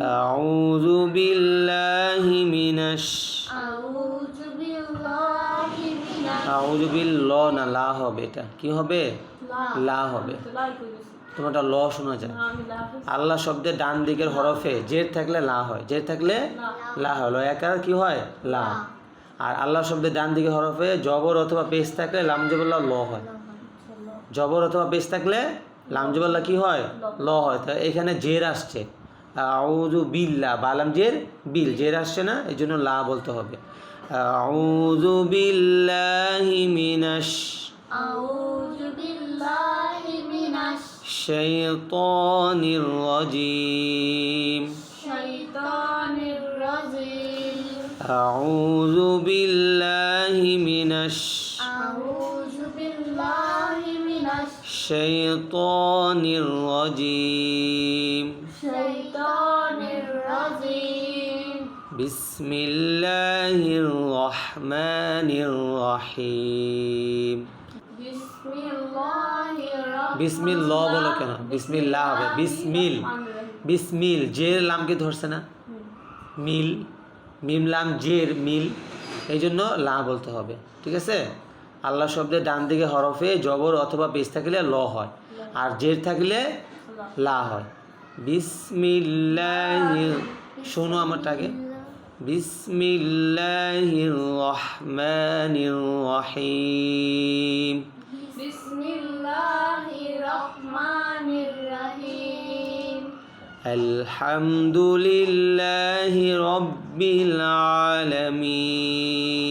أعوذ بالله من الش أعوذ بالله من আউযু বিল না লা হবে এটা কি হবে লা হবে লাই কইছি তোমারটা ল শোনা যায় আমি লাফে আল্লাহ শব্দের ডান দিকের হরফে জের থাকলে লা হয় জের থাকলে লা হয় ল একার কি হয় লা আর আল্লাহ শব্দের ডান দিকের হরফে জবর অথবা পেশ থাকলে লামজবল্লা ল হয় জবর অথবা পেশ থাকলে লামজবল্লা কি হয় ল হয় তা এখানে জের আসছে আউজু বিল্লা বালাম জের বিল জের আসছে না এই জন্য লা বলতে হবে। আউজু বিল্লাহি মিনাশ আউজু বিল্লাহি মিনাশ শাইতানির রাজিম। শাইতানির রাজিম। বিল্লাহি মিনাশ বিল্লাহি মিনাশ শাইতানির রাজিম। الشيطان الرجيم بسم الله الرحمن الرحيم بسم الله الرحمن বিসমিল্লাহ বলো কেন বিসমিল্লাহ হবে বিসমিল বিসমিল জের লামকে ধরছে না মিল মিম লাম জের মিল এই জন্য লা বলতে হবে ঠিক আছে আল্লাহ শব্দের ডান দিকে হরফে জবর অথবা পেশ থাকলে ল হয় আর জের থাকলে লা হয় বিসমিল্লাহ শোনো আমারটাকে বিসমিল্লাহির রহমানির রহিম। বিসমিল্লাহির রহমানির রহিম। আলহামদুলিল্লাহি রব্বিল আলামিন।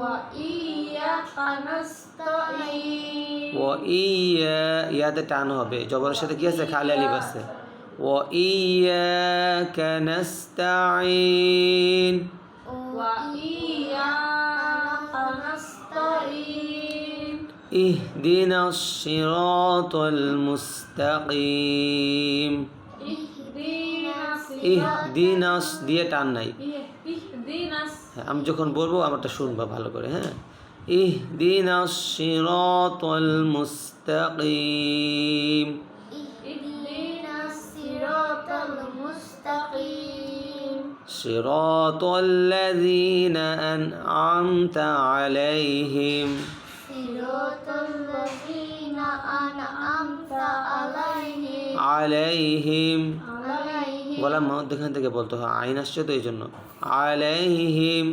وإياك نستعين وإيا ইয়াতে টান হবে জবরের সাথে কি আছে খালি আলিফ আছে وإياك نستعين وإياك نستعين اهدنا الصراط المستقيم اهدنا اهدنا দিয়ে টান নাই اهدنا হ্যাঁ, আমি যখন বলবো আমারটা শুনবা ভালো করে হ্যাঁ اهدنا الصراط المستقيم اهدنا الصراط المستقيم صراط الذين أنعمت عليهم صراط الذين أنعمت عليهم عليهم عليهم গলা মধ্যখান থেকে বলতে হয় আইন আসছে তো এই জন্য আলাইহিম।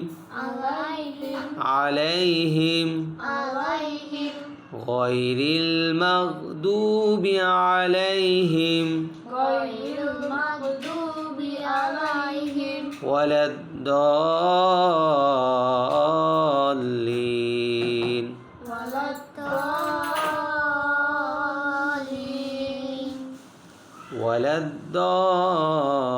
আলাইহিম। গয়রিল মাগদুবি আলাইহিম। গয়রিল মাগদুবি আলাইহিম। ওয়ালাদ ولا الضالين.